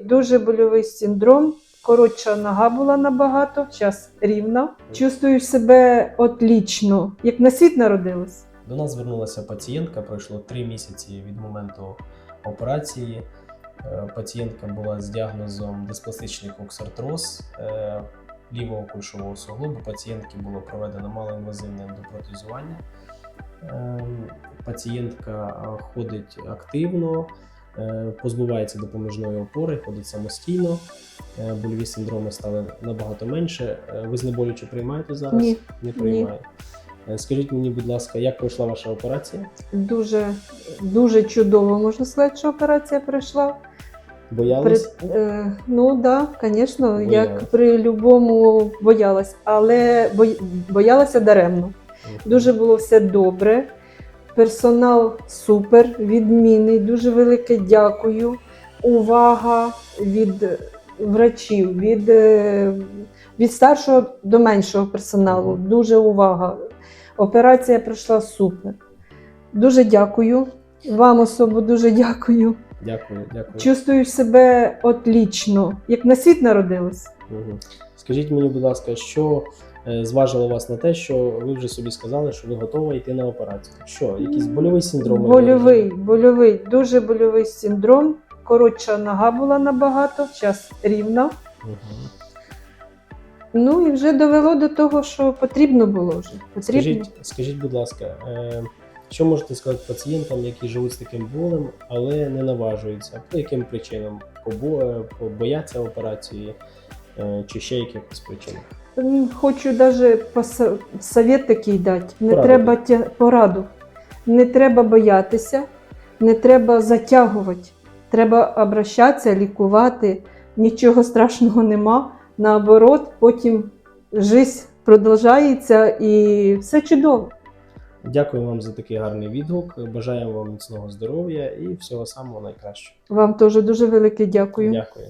Дуже больовий синдром. Коротша нога була набагато, зараз рівна. Чувствую себе отлічно, як на світ народилась. До нас звернулася пацієнтка, пройшло три місяці від моменту операції. Е, Пацієнтка була з діагнозом диспластичний коксартроз е, лівого кульшового суглобу. Пацієнтки було проведено малоінвазивне ендопротезування. Е, Пацієнтка е, ходить активно, позбувається допоміжної опори, ходить самостійно. Е, Больові синдроми стали набагато менше. Е, Ви знеболюючи приймаєте зараз? Ні, Не приймаю. Е, Скажіть мені, будь ласка, як пройшла ваша операція? Дуже, дуже чудово, можна сказати, що операція пройшла. При, е, ну так, да, звісно, як при любому боялась, але бой- боялася даремно. Дуже було все добре. Персонал супер, відмінний. Дуже велике дякую. Увага від врачів, від, е, від старшого до меншого персоналу. Дуже увага. Операція пройшла супер. Дуже дякую. Вам особо дуже дякую. Дякую, дякую. Чувствую себе отлічно, як на світ народилась. Мгм. Скажіть мені, будь ласка, що зважило вас на те, що ви вже собі сказали, що ви готова йти на операцію? Що, якийсь больовий синдром? Больовий, больовий, дуже больовий синдром. Коротша нога була набагато, час рівна. Мгм. Ну і вже довело до того, що потрібно було вже. Потрібно. Скажіть, скажіть, будь ласка, е, що можете сказати пацієнтам, які живуть з таким болем, але не наважуються? По яким причинам? Побо... е, бояться операції е, чи ще якихось причин? Хочу навіть совет такий дати. Не треба тя... пораду. Не треба боятися, не треба затягувати. Треба обращатися, лікувати. Нічого страшного нема. Наоборот, потім життя продовжується і все чудово. Дякую вам за такий гарний відгук. Бажаємо вам міцного здоров'я і всього самого найкращого. Вам теж дуже велике дякую. Дякую.